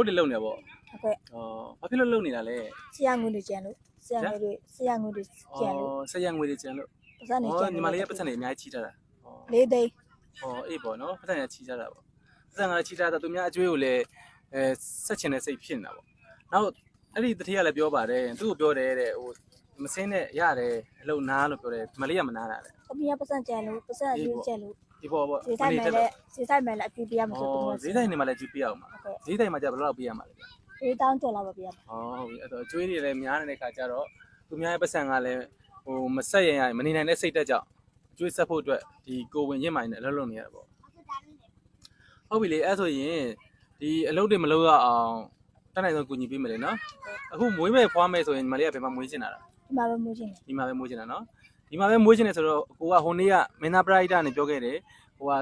တို့တွေလုံနေပေါ့ဟုတ်ကဲ့ဩဘာဖြစ်လို့လုံနေတာလဲဆရာငွေတွေကျန်လို့ဆရာငွေတွေဆရာငွေတွေကျန်လို့ဩဆက်ရငွေတွေကျန်လို့ပတ်စံနေဩကျန်ညီမလေးရဲ့ပတ်စံတွေအများကြီးချီးထားတာလေးသိန်းဩအေးပေါ့နော်ပတ်စံတွေချီးထားတာပေါ့ပတ်စံကလည်းချီးထားတာသူများအကျွေးကိုလည်းအဲဆက်ချင်တဲ့စိတ်ဖြစ်နေတာပေါ့နောက်အဲ့ဒီတတိယလည်းပြောပါတယ်သူ့ကိုပြောတယ်တဲ့ဟိုမစင်းနဲ့ရတယ်အလုံနာလို့ပြောတယ်ညီမလေးကမနာတာတဲ့အမေကပတ်စံကျန်လို့ပတ်စံအရေးကျန်လို့ ဒီပေါ်ပေါ့ဈေးဆိုင်မယ်လေဈေးဆိုင်မယ်လေအပြည့်ပြရမှာဆိုတော့ဈေးတိုင်းနေမှာလည်းကြည့်ပြရအောင်ပါဟုတ်ကဲ့ဈေးတိုင်းမှာကျဘယ်လောက်ပြရမှာလဲဗျဈေးတောင်းကျော်လာပါဗျာอ๋อဟုတ်ပြီအဲ့တော့အကျွေးတွေလည်းများနေတဲ့ခါကျတော့သူများရဲ့ပတ်စံကလည်းဟိုမဆက်ရင်ရရင်မနေနိုင်တဲ့စိတ်တက်ကြောင့်အကျွေးဆက်ဖို့အတွက်ဒီကိုဝင်ရင့်မိုင်းနဲ့အလုပ်လုပ်နေရတာပေါ့ဟုတ်ပြီလေအဲ့ဆိုရင်ဒီအလုပ်တွေမလုပ်ရအောင်တက်နိုင်ဆုံးကူညီပေးမယ်လေနော်အခုမွေးမဲ့ဖွားမဲ့ဆိုရင်ညီမလေးကဘယ်မှာမွေးချင်တာလဲဒီမှာပဲမိုးချင်းဒီမှာပဲမွေးချင်တာနော် ဒီမှာပဲမွေးချင်တယ်ဆိုတော့ကိုကဟိုနေ့ကမင်းသားပရိုက်တာနဲ့ပြောခဲ့တယ်ဟိုက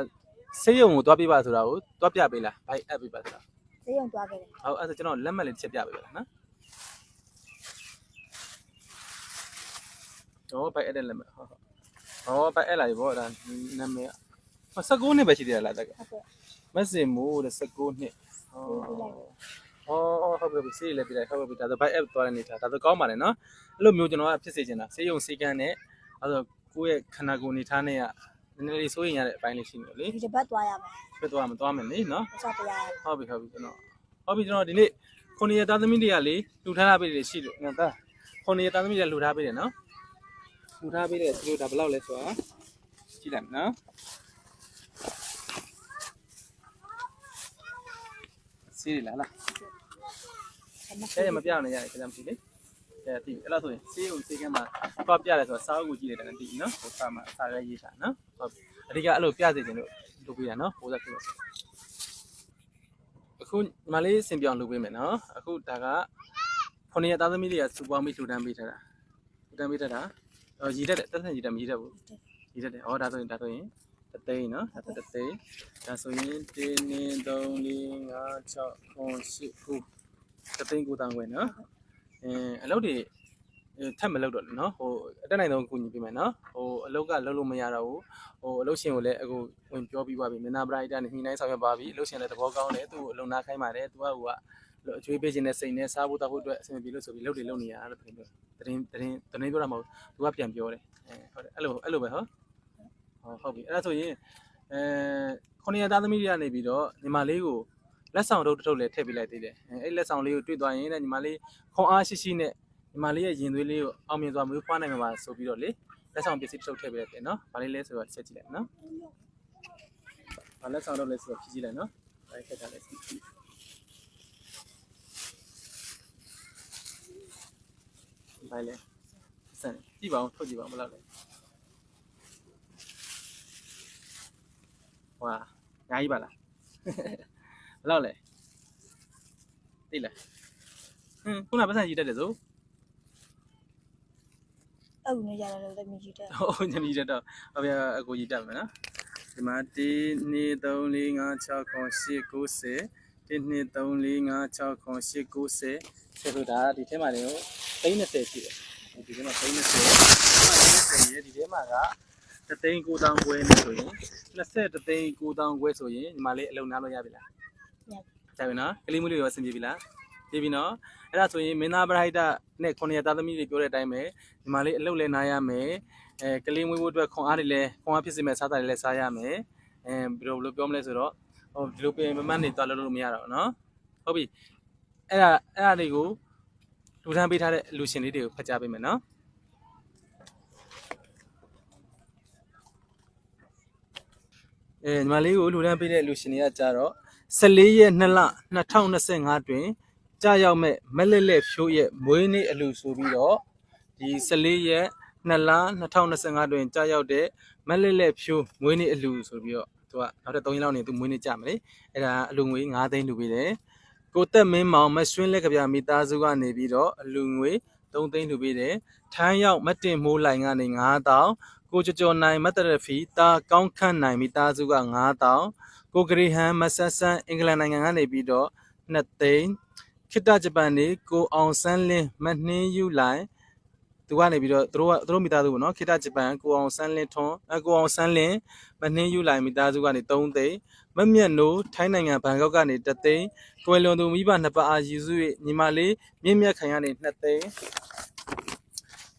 ဆေးရုံကိုတွားပြပါဆိုတာကိုတွားပြပေးလားဘိုက်အပ်ပေးပါဆိုတာဈေးရုံသွားခဲ့တယ်ဟုတ်အဲ့ဒါကျွန်တော်လက်မှတ်လေးတစ်ချက်ပြပေးပါလားနော်။တော့ဘိုက်အဲ့တဲ့လက်မှတ်ဟုတ်ဟုတ်။ဟောဘိုက်အဲ့လာပြီဗောဒါနာမည်က19နှစ်ပဲရှိသေးတယ်လားတက်ကဟုတ်ကဲ့မက်စင်မိုးတဲ့19နှစ်။ဟောဟောဟုတ်ပြီစေးလည်းပြလိုက်ဟုတ်ပြီဒါဆိုဘိုက်အဲ့သွားတဲ့နေတာဒါဆိုကောင်းပါလေနော်။အဲ့လိုမျိုးကျွန်တော်ကဖြစ်စေချင်တာစေးရုံစေးကန်းနဲ့ အဲ့တော့ကိုယ့်ရဲ့ခန္ဓာကိုယ်နေထားနဲ့ကနည်းနည်းလေးစိုးရင်ရတဲ့အပိုင်းလေးရှိနေလို့လေဒီတစ်ပတ်သွားရမယ်။ဖြစ်သွားမှသွားမယ်လေနော်။ပတ်စံတရားရဟုတ်ပြီဟုတ်ပြီကျွန်တော်ဟုတ်ပြီကျွန်တော်ဒီနေ့ခုနှစ်ရက်သားသမီးတွေကလေလှူထားတာပေးတယ်ရှိလို့ငါသားခုနှစ်ရက်သားသမီးတွေလှူထားပေးတယ်နော်လှူထားပေးတယ်သူတို့ဒါဘယ်လောက်လဲဆိုတာကြည့်လိုက်မယ်နော်စီးရလားလားအဲရမပြောင်းနေရတယ်ခင်ဗျာမသိလေ အဲတိအဲ့လိုဆိုရင်စီးကိုစီးကမ်းမှာတော့ပြရတယ်ဆိုတာစာအုပ်ကိုကြည့်တယ်တည်းနော်ဟိုစာမှာစာရဲရေးတာနော်ဟုတ်ပြီအဓိကအဲ့လိုပြစေချင်လို့လုပ်ပေးတာနော်ပိုးသက်ပြလို့အခုညီမလေးစင်ပြောင်းလုပ်ပေးမယ်နော်အခုဒါကခုနှစ်ရက်သားသမီးတွေကစူပေါင်းပြီးလှူဒန်းပေးထားတာလှူဒန်းပေးထားတာအော်ရည်တတ်တယ်တက်ဆန်ရည်တတ်မရည်တတ်ဘူးရည်တတ်တယ်အော်ဒါဆိုရင်ဒါဆိုရင်တသိန်းနော်ဒါဆိုတသိန်းဒါဆိုရင်1 2 3 4 5 6 9 10 9တသိန်းကိုတောင်းခွဲနော် အင်းအလုပ်တွေထပ်မလုပ်တော့ဘူးနော်ဟိုအတက်နိုင်ဆုံးကူညီပေးမယ်နော်ဟိုအလုပ်ကလုပ်လို့မရတော့ဘူးဟိုအလုပ်ရှင်ကိုလည်းအခုဝင်ပြောပြီးသွားပြီမင်းသားပရိုက်တာနဲ့ညှိနှိုင်းဆောင်ရွက်ပါပြီအလုပ်ရှင်လည်းသဘောကောင်းတယ်သူ့ကိုအလုံနာခိုင်းပါတယ်သူကဟိုကအကျွေးပေးခြင်းနဲ့စိတ်နဲ့စားဖို့တောက်ဖို့အတွက်အဆင်ပြေလို့ဆိုပြီးလုပ်တွေလုပ်နေရတာလို့သတင်းပြောသတင်းသတင်းသတင်းပြောတာမဟုတ်သူကပြန်ပြောတယ်အဲဟုတ်တယ်အဲ့လိုအဲ့လိုပဲဟောဟောဟုတ်ပြီအဲ့ဒါဆိုရင်အဲခုနှစ်ရက်သားသမီးတွေကနေပြီးတော့ညီမလေးကို လက်ဆောင်ထုတ်တစ်ထုတ်လည်းထည့်ပေးလိုက်သေးတယ်အဲအဲ့လက်ဆောင်လေးကိုတွေ့သွားရင်လည်းညီမလေးခွန်အားရှိရှိနဲ့ညီမလေးရဲ့ရင်သွေးလေးကိုအောင်မြင်စွာမွေးဖွားနိုင်မှာပါဆိုပြီးတော့လေလက်ဆောင်ပစ္စည်းတစ်ထုတ်ထည့်ပေးလိုက်တယ်နော်။ဗာလေးလဲဆိုတော့တစ်ချက်ကြည့်လိုက်နော်။ဗာလက်ဆောင်တော့လဲဆိုတော့ဖြည့်ကြည့်လိုက်နော်။အဲခက်တာလဲကြည့်ကြည့်။ဗာလဲစမ်းကြည့်ပါဦးထုတ်ကြည့်ပါဦးဘယ်လောက်လဲ။ဝါညာကြီးပါလား။ ဘယ်လောက်လဲ။သိလား။ဟင်းခုနကပတ်စံကြီးတက်တယ်ဆိုအဲ့လိုနေရတယ်လို့သမီးကြီးတဲ့။ဟိုညမကြီးတက်တော့ဟုတ်ဗျာအကိုကြီးတက်မယ်နော်။ဒီမှာ1 2 3 4 5 6 9 10 1 2 3 4 5 6 9 10ဆက်လို့ဒါဒီထဲမှာလည်း30ရှိတယ်။ဒီထဲမှာ30 30ရဲ့ဒီထဲမှာကတသိန်း9000ကျွဲနေဆိုရင်20သိန်း9000ကျွဲဆိုရင်ညီမလေးအလုံနာလို့ရပြီလားည။ ကြပြီနော်။ကလေးမလေးရောအဆင်ပြေပြီလား။ပြေပြီနော်။အဲ့ဒါဆိုရင်မင်းသားပရိုက်တာနဲ့ခုနှစ်ရက်သားသမီးတွေပြောတဲ့အတိုင်းပဲညီမလေးအလုပ်လဲနားရမယ်။အဲကလေးမွေးဖို့အတွက်ခွန်အားတွေလဲခွန်အားဖြစ်စေမဲ့စားတာတွေလဲစားရမယ်။အဲဘယ်လိုဘယ်လိုပြောမလဲဆိုတော့ဟိုဒီလိုပြင်မမန်းနေသွားလို့လို့မရတော့ဘူးနော်။ဟုတ်ပြီ။အဲ့ဒါအဲ့ဒါတွေကိုလူထမ်းပေးထားတဲ့လူရှင်လေးတွေကိုဖတ်ကြားပေးမယ်နော်။အဲညီမလေးကိုလူထမ်းပေးတဲ့လူရှင်တွေကကြတော့ 14ရက်2လ2025တွင်ကြာရောက်မဲ့မက်လက်လက်ဖြိုးရဲ့မွေးနေ့အလူဆိုပြီးတော့ဒီ14ရက်2လ2025တွင်ကြာရောက်တဲ့မက်လက်လက်ဖြိုးမွေးနေ့အလူဆိုပြီးတော့သူကနောက်ထပ်3ရက်လောက်နေသူမွေးနေ့ကြာမယ်လေအဲ့ဒါအလူငွေ9သိန်းလူပေးတယ်ကိုတက်မင်းမောင်မရွှင်းလက်ကဗျာမိသားစုကနေပြီးတော့အလူငွေ3သိန်းလူပေးတယ်ထမ်းရောက်မတင်မိုးလိုင်ကနေ9000ကိုကျော်ကျော်နိုင်မတ်တရဖီတာကောင်းခန့်နိုင်မိသားစုက9000 ကိုဂရီဟန်မဆက်ဆန်အင်္ဂလန်နိုင်ငံကနေပြီးတော့2သိန်းခိတဂျပန်နေကိုအောင်ဆန်းလင်းမနှင်းယူလိုင်သူကနေပြီးတော့သူတို့ကသူတို့မိသားစုပေါ့နော်ခေတ္တဂျပန်ကိုအောင်ဆန်းလင်းထွန်းအကိုအောင်ဆန်းလင်းမနှင်းယူလိုက်မိသားစုကနေ3သိန်းမမြတ်နိုးထိုင်းနိုင်ငံဘန်ကောက်ကနေ3သိန်းကွယ်လွန်သူမိဘနှစ်ပါးအားယူစု၍ညီမလေးမြင့်မြတ်ခိုင်ကနေ2သိန်း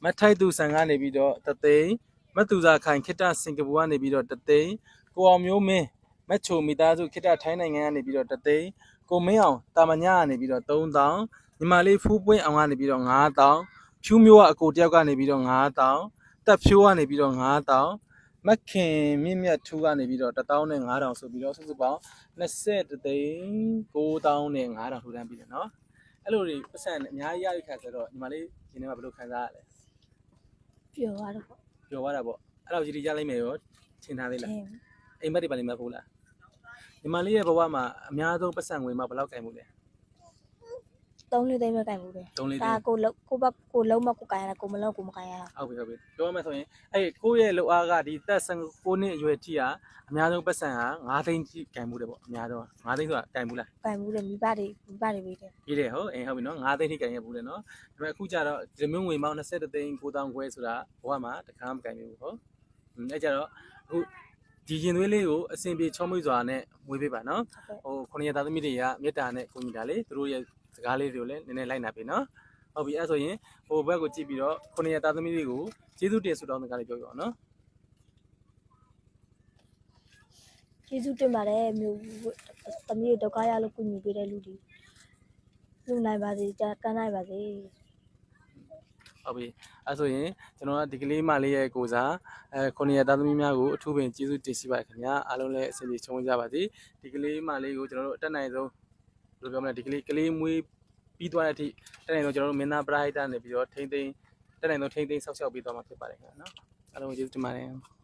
မထိုက်သူဆန်ကနေပြီးတော့3သိန်းမတူစာခိုင်ခေတ္တစင်ကာပူကနေပြီးတော့3သိန်းကိုအောင်မျိုးမင်း မက်ချိုမိသားစုခေတ္တထိုင်းနိုင်ငံကနေပြီးတော့3သိန်းကိုမင်းအောင်တာမညာကနေပြီးတော့3000ညီမလေးဖူးပွင့်အောင်ကနေပြီးတော့9000ဖြူးမျိုးကအကိုတယောက်ကနေပြီးတော့9000တက်ဖြိုးကနေပြီးတော့9000မခင်မြင့်မြတ်ထူးကနေပြီးတော့1000နဲ့9000ဆိုပြီးတော့စုစုပေါင်း20သိန်း9000နဲ့9000ထူတန်းပြီးတယ်နော်အဲ့လိုတွေပတ်စံအများကြီးရရခါဆိုတော့ညီမလေးဒီနေ့ကဘယ်လိုခံစားရလဲပြောသွားတော့ပေါ့ပြောသွားတာပေါ့အဲ့လိုကြီးကြီးရလိုက်မယ်ရောထင်ထားသေးလားအင်းအိမ်မက်တွေပါလိမ့်မယ်ဖို့လား ညီမလေးရဲ့ဘဝမှာအများဆုံးပတ်စံငွေမှာဘယ်လောက်ကင်မှုလဲသုံးလေးသိန်းပဲကင်ဘူးတယ်3လေးဒါသိန်းကိုလုံးကိုဘကိုလုံးမကိုကင်ရတာကိုမလုံးကိုမကင်ရတာဟုတ်ပြီဟုတ်ပြီပြောရမယ်ဆိုရင်အဲ့ကိုယ့်ရဲ့လောက်အားကဒီသက်16နှစ်အရွယ်ထိကအများဆုံးပတ်စံက9သိန်းထိကင်မှုတယ်ပေါ့အများဆုံး9သိန်းဆိုတာကင်မှုလားကင်ဘူးတယ်မိဘတွေမိဘတွေပေးတယ်ပြီးတယ်ဟုတ်အင်းဟုတ်ပြီနော်9သိန်းထိကင်ရဘူးတယ်နော်ဒါပေမဲ့အခုကျတော့ဒီမျိုးငွေပေါင်း20သိန်း9000ခွဲဆိုတာဘဝမှာတခါမှမကင်ဘူးဟုတ်အဲ့ကြတော့အခု ဒီရင်သွေးလေးကိုအစဉ်ပြေချောမွေ့စွာနဲ့မွေးပေးပါနော်ဟုတ်ကဲ့ဟိုခုနှစ်ရက်သားသမီးတွေကမေတ္တာနဲ့ကိုညီတာလေသူတို့ရဲ့စကားလေးတွေကိုလည်းနည်းနည်းလိုက်နာပေးနော်ဟုတ်ပြီအဲ့ဆိုရင်ဟိုဘက်ကိုကြည့်ပြီးတော့ခုနှစ်ရက်သားသမီးတွေကိုကျေးဇူးတင်ဆုတောင်းစကားလေးပြောပြအောင်နော်ကျေးဇူးတင်ပါတယ်မျိုးသမီးတွေဒုက္ခရလို့ကုညီပေးတဲ့လူတွေလူနိုင်ပါစေကြကမ်းနိုင်ပါစေ ဟုတ်ပြီအဲ့ဆိုရင်ကျွန်တော်ကဒီကလေးမလေးရဲ့ကိုစားအဲခုနှစ်ရက်သားသမီးများကိုအထူးပင်ကျေးဇူးတင်ရှိပါတယ်ခင်ဗျာအားလုံးလည်းအဆင်ပြေချုံကြပါစေဒီကလေးမလေးကိုကျွန်တော်တို့အတက်နိုင်ဆုံးဘယ်လိုပြောမလဲဒီကလေးကလေးမွေးပြီးသွားတဲ့အထိတက်နိုင်ဆုံးကျွန်တော်တို့မင်းသားပရိုက်တာနေပြီးတော့ထိမ့်သိမ်းတက်နိုင်ဆုံးထိမ့်သိမ်းဆောက်ရှောက်ပြီးသွားမှာဖြစ်ပါတယ်ခင်ဗျာနော်အားလုံးကိုကျေးဇူးတင်ပါတယ်